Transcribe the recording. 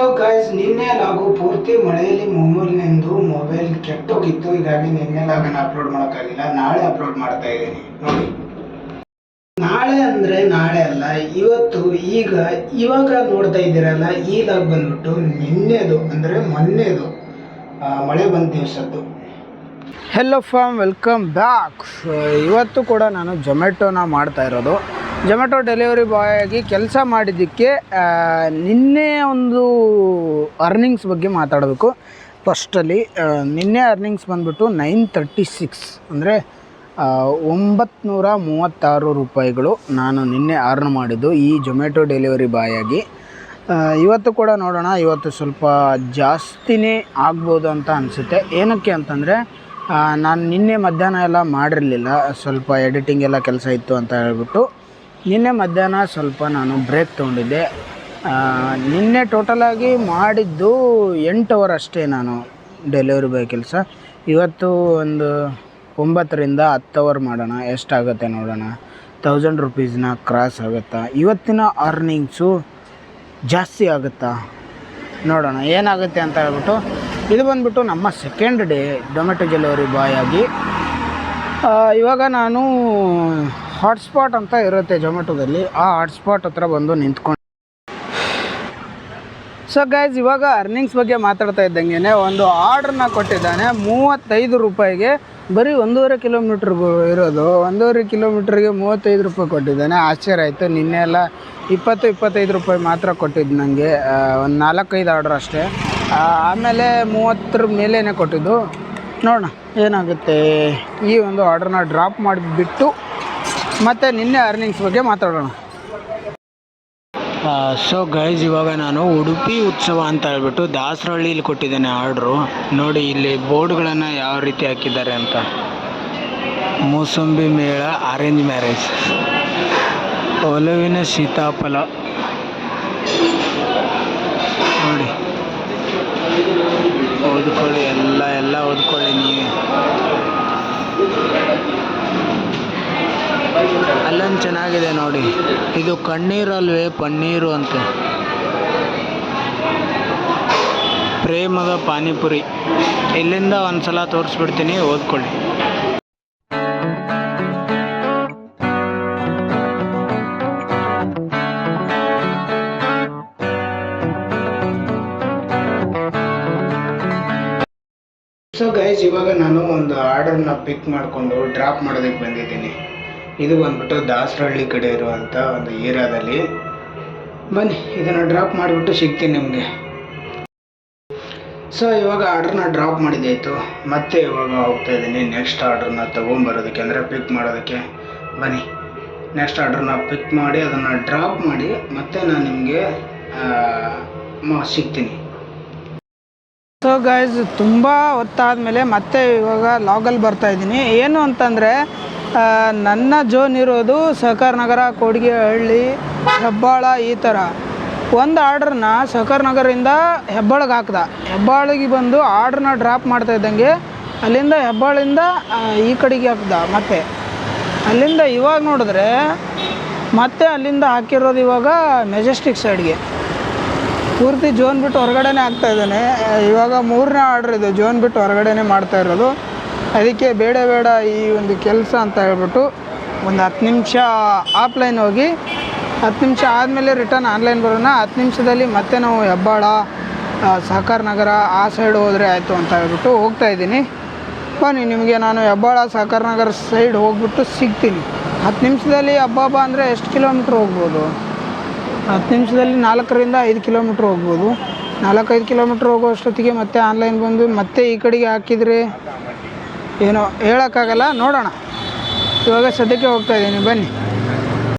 Guys ನಿನ್ನೆ ಲಾಗು ಪೂರ್ತಿ ಮಳೆಯಲ್ಲಿ ಮೊಬೈಲ್ನಿಂದು ಮೊಬೈಲ್ ಕೆಟ್ಟೋಗಿತ್ತು. ಹೀಗಾಗಿ ನಿನ್ನೆ ಲಾಗನ್ನು ಅಪ್ಲೋಡ್ ಮಾಡೋಕ್ಕಾಗಿಲ್ಲ. ನಾಳೆ ಅಪ್ಲೋಡ್ ಮಾಡ್ತಾ ಇದ್ದೀನಿ. ನೋಡಿ. ನಾಳೆ ಅಂದರೆ ನಾಳೆ ಅಲ್ಲ, ಇವತ್ತು ಈಗ ಇವಾಗ ನೋಡ್ತಾ ಇದ್ದೀರಲ್ಲ ಈ ಲಾಗ್ ಬಂದ್ಬಿಟ್ಟು ನಿನ್ನೆದು ಅಂದರೆ ಮೊನ್ನೆದು ಮಳೆ ಬಂದ ದಿವಸದ್ದು. ಹೆಲೋ ಫಾಮ್ ವೆಲ್ಕಮ್ ಬ್ಯಾಕ್ ಇವತ್ತು ಕೂಡ ನಾನು ಜೊಮ್ಯಾಟೋನ ಮಾಡ್ತಾ ಇರೋದು. ಜೊಮೆಟೊ ಡೆಲಿವರಿ ಬಾಯ್ ಆಗಿ ಕೆಲಸ ಮಾಡಿದ್ದಕ್ಕೆ ನಿನ್ನೆ ಒಂದು ಅರ್ನಿಂಗ್ಸ್ ಬಗ್ಗೆ ಮಾತಾಡಬೇಕು. ಫಸ್ಟಲ್ಲಿ ನಿನ್ನೆ ಅರ್ನಿಂಗ್ಸ್ ಬಂದ್ಬಿಟ್ಟು ನೈನ್ ತರ್ಟಿ ಸಿಕ್ಸ್ ಅಂದರೆ ಒಂಬತ್ನೂರ ಮೂವತ್ತಾರು ರೂಪಾಯಿಗಳು ನಾನು ನಿನ್ನೆ ಅರ್ನ್ ಮಾಡಿದ್ದು ಈ ಜೊಮ್ಯಾಟೊ ಡೆಲಿವರಿ ಬಾಯ್ ಆಗಿ. ಇವತ್ತು ಕೂಡ ನೋಡೋಣ, ಇವತ್ತು ಸ್ವಲ್ಪ ಜಾಸ್ತಿನೇ ಆಗ್ಬೋದು ಅಂತ ಅನಿಸುತ್ತೆ. ಏನಕ್ಕೆ ಅಂತಂದರೆ ನಾನು ನಿನ್ನೆ ಮಧ್ಯಾಹ್ನ ಎಲ್ಲ ಮಾಡಿರಲಿಲ್ಲ, ಸ್ವಲ್ಪ ಎಡಿಟಿಂಗ್ ಎಲ್ಲ ಕೆಲಸ ಇತ್ತು ಅಂತ ಹೇಳ್ಬಿಟ್ಟು. ನಿನ್ನೆ ಮಧ್ಯಾಹ್ನ ಸ್ವಲ್ಪ ನಾನು ಬ್ರೇಕ್ ತೊಗೊಂಡಿದ್ದೆ. ನಿನ್ನೆ ಟೋಟಲಾಗಿ ಮಾಡಿದ್ದು ಎಂಟು ಅವರ್ ಅಷ್ಟೇ ನಾನು ಡೆಲಿವರಿ ಬಾಯ್ ಕೆಲಸ ಇವತ್ತು ಒಂದು ಒಂಬತ್ತರಿಂದ ಹತ್ತು ಅವರ್ ಮಾಡೋಣ, ಎಷ್ಟಾಗುತ್ತೆ ನೋಡೋಣ. ತೌಸಂಡ್ ರುಪೀಸ್ನ ಕ್ರಾಸ್ ಆಗುತ್ತಾ? ಇವತ್ತಿನ ಅರ್ನಿಂಗ್ಸು ಜಾಸ್ತಿ ಆಗುತ್ತಾ? ನೋಡೋಣ, ಏನಾಗುತ್ತೆ ಅಂತ ಹೇಳ್ಬಿಟ್ಟು, ಇದು ಬಂದ್ಬಿಟ್ಟು ನಮ್ಮ second day Zomato delivery boy ಆಗಿ. ಇವಾಗ ನಾನು ಹಾಟ್ಸ್ಪಾಟ್ ಅಂತ ಇರುತ್ತೆ ಜೊಮೆಟೊದಲ್ಲಿ ಆ ಹಾಟ್ಸ್ಪಾಟ್ ಹತ್ರ ಬಂದು ನಿಂತ್ಕೊಂಡು ಸೊ ಗೈಸ್ ಇವಾಗ ಅರ್ನಿಂಗ್ಸ್ ಬಗ್ಗೆ ಮಾತಾಡ್ತಾ ಇದ್ದಂಗೆ ಒಂದು ಆರ್ಡ್ರನ್ನ ಕೊಟ್ಟಿದ್ದಾನೆ. ಮೂವತ್ತೈದು ರೂಪಾಯಿಗೆ ಬರೀ ಒಂದೂವರೆ ಕಿಲೋಮೀಟ್ರ್ಗೂ ಇರೋದು. ಒಂದೂವರೆ ಕಿಲೋಮೀಟ್ರಿಗೆ ಮೂವತ್ತೈದು ರೂಪಾಯಿ ಕೊಟ್ಟಿದ್ದಾನೆ. ಆಶ್ಚರ್ಯ ಆಯಿತು. ನಿನ್ನೆ ಎಲ್ಲ ಇಪ್ಪತ್ತು, ಇಪ್ಪತ್ತೈದು ರೂಪಾಯಿ ಮಾತ್ರ ಕೊಟ್ಟಿದ್ದು ನನಗೆ ಒಂದು ನಾಲ್ಕೈದು ಆರ್ಡ್ರ್ ಅಷ್ಟೇ. ಆಮೇಲೆ ಮೂವತ್ತರ ಮೇಲೇ ಕೊಟ್ಟಿದ್ದು. ನೋಡೋಣ ಏನಾಗುತ್ತೆ. ಈ ಒಂದು ಆರ್ಡ್ರನ್ನ ಡ್ರಾಪ್ ಮಾಡಿಬಿಟ್ಟು ಮತ್ತು ನಿನ್ನೆ ಅರ್ನಿಂಗ್ಸ್ ಬಗ್ಗೆ ಮಾತಾಡೋಣ. ಸೊ ಗೈಸ್ ಇವಾಗ ನಾನು ಉಡುಪಿ ಉತ್ಸವ ಅಂತ ಹೇಳ್ಬಿಟ್ಟು ದಾಸರಹಳ್ಳಿಲಿ ಕೊಟ್ಟಿದ್ದೇನೆ ಆರ್ಡ್ರು ನೋಡಿ, ಇಲ್ಲಿ ಬೋರ್ಡ್ಗಳನ್ನು ಯಾವ ರೀತಿ ಹಾಕಿದ್ದಾರೆ ಅಂತ. ಮೂಸಂಬಿ ಮೇಳ ಅರೇಂಜ್ ಮ್ಯಾರೇಜ್ ಒಲವಿನ ಸೀತಾಫಲ. ನೋಡಿ. ಓದ್ಕೊಳ್ಳಿ, ಎಲ್ಲ ಎಲ್ಲ ಓದ್ಕೊಳ್ಳಿ ನೀವೇ. ಚೆನ್ನಾಗಿದೆ ನೋಡಿ. ಇದು ಕಣ್ಣೀರಲ್ವೇ ಪನ್ನೀರು ಅಂತ. ಪ್ರೇಮದ ಪಾನಿಪುರಿ. ಇಲ್ಲಿಂದ ಒಂದ್ಸಲ ತೋರಿಸ್ಬಿಡ್ತೀನಿ, ಓದ್ಕೊಳ್ಳಿ. ಸೊ ಗೈಸ್ ಇವಾಗ ನಾನು ಒಂದು ಆರ್ಡರ್ನ ಪಿಕ್ ಮಾಡಿಕೊಂಡು ಡ್ರಾಪ್ ಮಾಡೋದಕ್ಕೆ ಬಂದಿದ್ದೀನಿ. ಇದು ಬಂದ್ಬಿಟ್ಟು ದಾಸರಹಳ್ಳಿ ಕಡೆ ಇರುವಂಥ ಒಂದು ಏರಿಯಾದಲ್ಲಿ. ಬನ್ನಿ, ಇದನ್ನು ಡ್ರಾಪ್ ಮಾಡಿಬಿಟ್ಟು ಸಿಗ್ತೀನಿ ನಿಮಗೆ. ಸೊ ಇವಾಗ ಆರ್ಡ್ರನ್ನ ಡ್ರಾಪ್ ಮಾಡಿದ್ದಾಯಿತು. ಮತ್ತೆ ಇವಾಗ ಹೋಗ್ತಾ ಇದ್ದೀನಿ. ನೆಕ್ಸ್ಟ್ ಆರ್ಡ್ರನ್ನ ತೊಗೊಂಬರೋದಕ್ಕೆ, ಅಂದರೆ ಪಿಕ್ ಮಾಡೋದಕ್ಕೆ. ಬನ್ನಿ ನೆಕ್ಸ್ಟ್ ಆರ್ಡ್ರನ್ನ ಪಿಕ್ ಮಾಡಿ, ಅದನ್ನು ಡ್ರಾಪ್ ಮಾಡಿ, ಮತ್ತೆ ನಾನು ನಿಮಗೆ ಸಿಗ್ತೀನಿ. ಸೊ ಗೈಸ್ ತುಂಬ ಹೊತ್ತಾದ ಮೇಲೆ ಮತ್ತೆ ಇವಾಗ ಲಾಗಲ್ಲಿ ಬರ್ತಾ ಇದ್ದೀನಿ. ಏನು ಅಂತಂದರೆ ನನ್ನ ಜೋನ್ ಇರೋದು ಸಹಕಾರ ನಗರ, ಕೊಡಿಗೆಹಳ್ಳಿ, ಹೆಬ್ಬಾಳ ಈ ಥರ ಒಂದು ಆರ್ಡ್ರನ್ನ ಸಹಕಾರ ನಗರದಿಂದ ಹೆಬ್ಬಾಳಿಗೆ ಹಾಕ್ದ. ಹೆಬ್ಬಾಳಿಗೆ ಬಂದು ಆರ್ಡ್ರನ್ನ ಡ್ರಾಪ್ ಮಾಡ್ತಾ ಇದ್ದಂಗೆ ಅಲ್ಲಿಂದ ಹೆಬ್ಬಾಳಿಂದ ಈ ಕಡೆಗೆ ಹಾಕ್ದ ಮತ್ತೆ. ಅಲ್ಲಿಂದ ಇವಾಗ ನೋಡಿದ್ರೆ ಮತ್ತೆ ಅಲ್ಲಿಂದ ಹಾಕಿರೋದು ಇವಾಗ ಮೆಜೆಸ್ಟಿಕ್ ಸೈಡ್ಗೆ. ಪೂರ್ತಿ ಜೋನ್ ಬಿಟ್ಟು ಹೊರಗಡೆನೇ ಆಗ್ತಾ ಇದ್ದಾನೆ. ಇವಾಗ ಮೂರನೇ ಆರ್ಡ್ರ್ ಇದು, ಜೋನ್ ಬಿಟ್ಟು ಹೊರಗಡೆನೇ ಮಾಡ್ತಾ ಇರೋದು. ಅದಕ್ಕೆ ಬೇಡ ಬೇಡ ಈ ಒಂದು ಕೆಲಸ ಅಂತ ಹೇಳ್ಬಿಟ್ಟು ಒಂದು ಹತ್ತು ನಿಮಿಷ ಆಫ್ಲೈನ್ ಹೋಗಿ, ಹತ್ತು ನಿಮಿಷ ಆದಮೇಲೆ ರಿಟರ್ನ್ ಆನ್ಲೈನ್ ಬರೋಣ, ಹತ್ತು ನಿಮಿಷದಲ್ಲಿ ಮತ್ತೆ ನಾವು ಹೆಬ್ಬಾಳ ಸಹಕಾರ ನಗರ ಆ ಸೈಡ್ ಹೋದರೆ ಆಯಿತು ಅಂತ ಹೇಳ್ಬಿಟ್ಟು ಹೋಗ್ತಾ ಇದ್ದೀನಿ. ಬನ್ನಿ, ನಿಮಗೆ ನಾನು ಹೆಬ್ಬಾಳ, ಸಹಕಾರ ನಗರ ಸೈಡ್ ಹೋಗ್ಬಿಟ್ಟು ಸಿಗ್ತೀನಿ. ಹತ್ತು ನಿಮಿಷದಲ್ಲಿ ಹಬ್ಬಬ್ಬ ಹಬ್ಬ ಅಂದರೆ ಎಷ್ಟು ಕಿಲೋಮೀಟ್ರ್ ಹೋಗ್ಬೋದು? ಹತ್ತು ನಿಮಿಷದಲ್ಲಿ ನಾಲ್ಕರಿಂದ ಐದು ಕಿಲೋಮೀಟ್ರ್ ಹೋಗ್ಬೋದು. ನಾಲ್ಕೈದು ಕಿಲೋಮೀಟ್ರ್ ಹೋಗೋ ಅಷ್ಟೊತ್ತಿಗೆ ಮತ್ತೆ ಆನ್ಲೈನ್ ಬಂದು ಮತ್ತೆ ಈ ಕಡೆಗೆ ಹಾಕಿದರೆ ಏನೋ ಹೇಳೋಕ್ಕಾಗಲ್ಲ ನೋಡೋಣ. ಇವಾಗ ಸದ್ಯಕ್ಕೆ ಹೋಗ್ತಾ ಇದ್ದೀನಿ ಬನ್ನಿ.